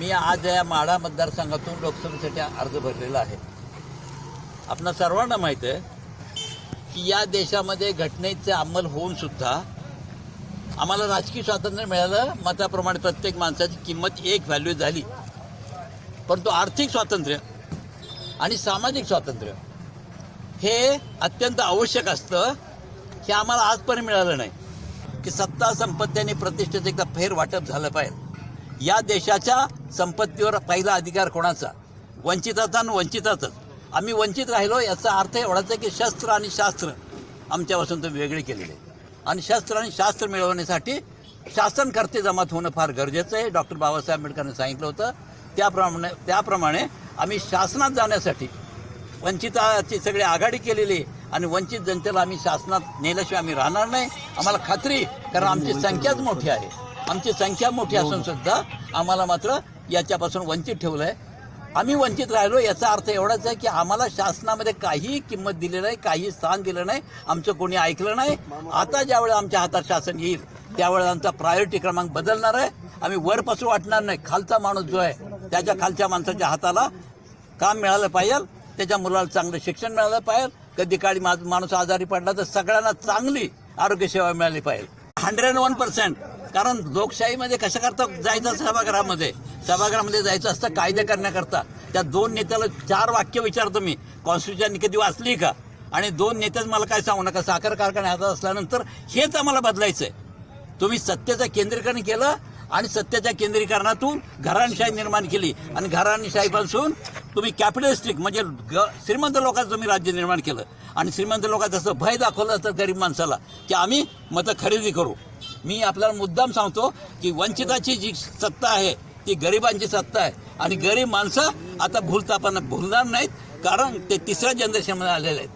मी आज या माढा मतदारसंघातून लोकसभेसाठी अर्ज भरलेला आहे. आपणा सर्वांना माहीत आहे की या देशामध्ये घटनेचे अंमल होऊन सुद्धा आम्हाला राजकीय स्वातंत्र्य मिळालं. मताप्रमाणे प्रत्येक माणसाची किंमत एक व्हॅल्यू झाली. परंतु आर्थिक स्वातंत्र्य आणि सामाजिक स्वातंत्र्य हे अत्यंत आवश्यक असतं. हे आम्हाला आजपर्यंत मिळालं नाही. की सत्ता संपत्ती आणि प्रतिष्ठेचं एकदा फेर वाटप झालं पाहिजे. या देशाच्या संपत्तीवर पहिला अधिकार कोणाचा? वंचिताचा आणि आम्ही वंचित राहिलो याचा अर्थ एवढाच आहे की शस्त्र आणि शास्त्र आमच्यापासून तुम्ही वेगळे केलेले आहे. आणि शस्त्र आणि शास्त्र मिळवण्यासाठी शासनकर्ते जमात होणं फार गरजेचं आहे. डॉक्टर बाबासाहेब आंबेडकरांनी सांगितलं होतं. त्याप्रमाणे त्याप्रमाणे आम्ही शासनात जाण्यासाठी वंचिताची सगळी आघाडी केलेली आहे आणि वंचित जनतेला आम्ही शासनात नेल्याशिवाय आम्ही राहणार नाही. आम्हाला खात्री कारण आमची संख्याच मोठी आहे. आमची संख्या मोठी असून सुद्धा आम्हाला मात्र याच्यापासून वंचित ठेवलं आहे आम्ही वंचित राहिलो याचा अर्थ एवढाच आहे की आम्हाला शासनामध्ये काही किंमत दिली नाही काही स्थान दिलं नाही आमचं कोणी ऐकलं नाही. आता ज्यावेळेला आमच्या हातात शासन येईल त्यावेळेला आमचा प्रायोरिटी क्रमांक बदलणार आहे. आम्ही वरपासून वाटणार नाही खालचा माणूस जो आहे त्याच्या खालच्या माणसाच्या हाताला काम मिळालं पाहिजे त्याच्या मुलाला चांगलं शिक्षण मिळालं पाहिजे. कधी काळी माणूस आजारी पडला तर सगळ्यांना चांगली आरोग्य सेवा मिळाली पाहिजे. हंड्रेड वन पर्सेंट कारण लोकशाहीमध्ये कसं करता जायचं सभागृहामध्ये? सभागृहामध्ये जायचं असतं कायदे करण्याकरता. त्या दोन नेत्याला चार वाक्य विचारतो मी. कॉन्स्टिट्युशन कधी वाचली का? आणि दोन नेत्याच मला काय सांगू नका. साखर कारखाने हातात असल्यानंतर हेच आम्हाला बदलायचं आहे तुम्ही सत्तेचं केंद्रीकरण केलं आणि सत्तेच्या केंद्रीकरणातून घराणशाही निर्माण केली. आणि घराणीशाहीपासून तुम्ही कॅपिटलिस्टिक म्हणजे ग श्रीमंत लोकांचं तुम्ही राज्य निर्माण केलं. आणि श्रीमंत लोकांचं जसं भय दाखवलं असतं गरीब माणसाला की आम्ही मतं खरेदी करू. मी आपल्याला मुद्दाम सांगतो की वंचिताची जी सत्ता आहे ती गरिबांची सत्ता आहे. आणि गरीब माणसं आता भूलतापांना भुलणार नाहीत कारण ते तिसऱ्या जनरेशनमध्ये आलेले आहेत.